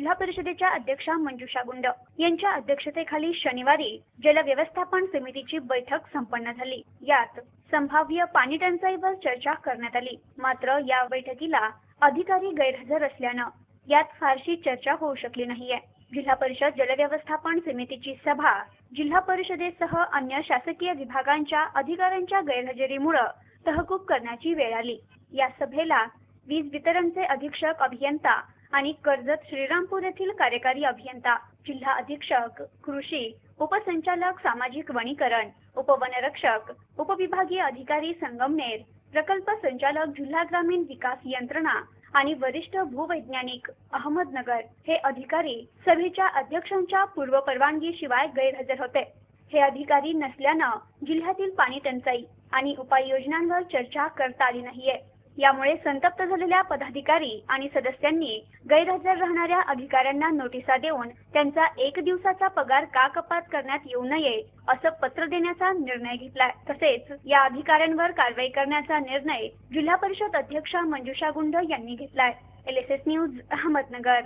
जिल्हा परिषदेच्या अध्यक्षा मंजुषा गुंड यांच्या अध्यक्षतेखाली शनिवारी जलव्यवस्थापन समितीची बैठक संपन्न झाली. यात संभाव्य पाणी टंचाईवर चर्चा करण्यात आली. मात्र या बैठकीला अधिकारी गैरहजर असल्यानं यात फारशी चर्चा होऊ शकली नाहीये. जिल्हा परिषद जलव्यवस्थापन समितीची सभा जिल्हा परिषदेसह अन्य शासकीय विभागांच्या अधिकाऱ्यांच्या गैरहजेरीमुळे तहकूब करण्याची वेळ आली. या सभेला वीज वितरणचे अधीक्षक अभियंता आणि कर्जत श्रीरामपूर येथील कार्यकारी अभियंता जिल्हा अधीक्षक कृषी उपसंचालक सामाजिक वनीकरण उपवनरक्षक उपविभागीय अधिकारी संगमनेर प्रकल्प संचालक जिल्हा ग्रामीण विकास यंत्रणा आणि वरिष्ठ भूवैज्ञानिक अहमदनगर हे अधिकारी सभेच्या अध्यक्षांच्या पूर्व परवानगी शिवाय गैरहजर होते. हे अधिकारी नसल्यानं जिल्ह्यातील पाणी टंचाई आणि उपाययोजनांवर चर्चा करता आली नाहीये. यामुळे संतप्त झालेल्या पदाधिकारी आणि सदस्यांनी गैरहजर राहणाऱ्या अधिकाऱ्यांना नोटिसा देऊन त्यांचा एक दिवसाचा पगार का कपात करण्यात येऊ नये असं पत्र देण्याचा निर्णय घेतला तसेच या अधिकाऱ्यांवर कारवाई करण्याचा निर्णय जिल्हा परिषद अध्यक्षा मंजुषा गुंड यांनी घेतलाय L S S news Ahmednagar.